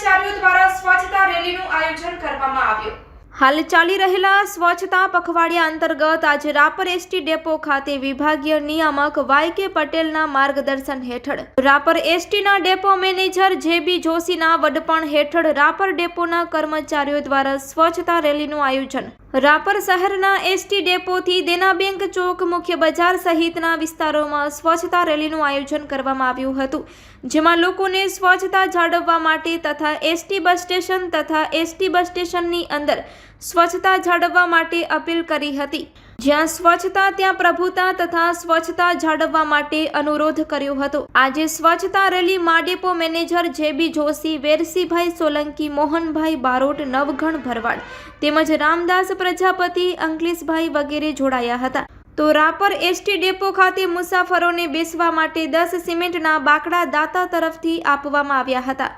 કર્મચારીઓ દ્વારા સ્વચ્છતા રેલીનું આયોજન કરવામાં આવ્યું. હાલ ચાલી રહેલા સ્વચ્છતા પખવાડિયા અંતર્ગત આજે રાપર એસટી ડેપો ખાતે વિભાગીય નિયામક વાય કે પટેલના માર્ગદર્શન હેઠળ રાપર એસટીના ડેપો મેનેજર જે બી જોશીના વડપણ હેઠળ રાપર ડેપોના કર્મચારીઓ દ્વારા સ્વચ્છતા રેલીનું આયોજન રાપર શહેરના એસટી ડેપોથી દેના બેંક ચોક મુખ્ય બજાર સહિતના વિસ્તારોમાં સ્વચ્છતા રેલીનું આયોજન કરવામાં આવ્યું હતું, જેમાં લોકોને સ્વચ્છતા જાળવવા માટે તથા એસટી બસ સ્ટેશન તથા એસટી બસ સ્ટેશનની અંદર સ્વચ્છતા જાળવવા માટે અપીલ કરી હતી. જ્યાં સ્વચ્છતા ત્યાં પ્રભુતા તથા સ્વચ્છતા જાળવવા માટે અનુરોધ કર્યો હતો. આજે સ્વચ્છતા રેલી માડેપો મેનેજર જે બી જોશી, વેરસીભાઈ સોલંકી, મોહનભાઈ બારોટ નવઘણ ભરવાડ તેમજ રામદાસ પ્રજાપતિ, અંકલેશભાઈ વગેરે જોડાયા હતા. તો રાપર એસટી ડેપો ખાતે મુસાફરોને બેસવા માટે દસ સિમેન્ટના બાકડા દાતા તરફથી આપવામાં આવ્યા હતા.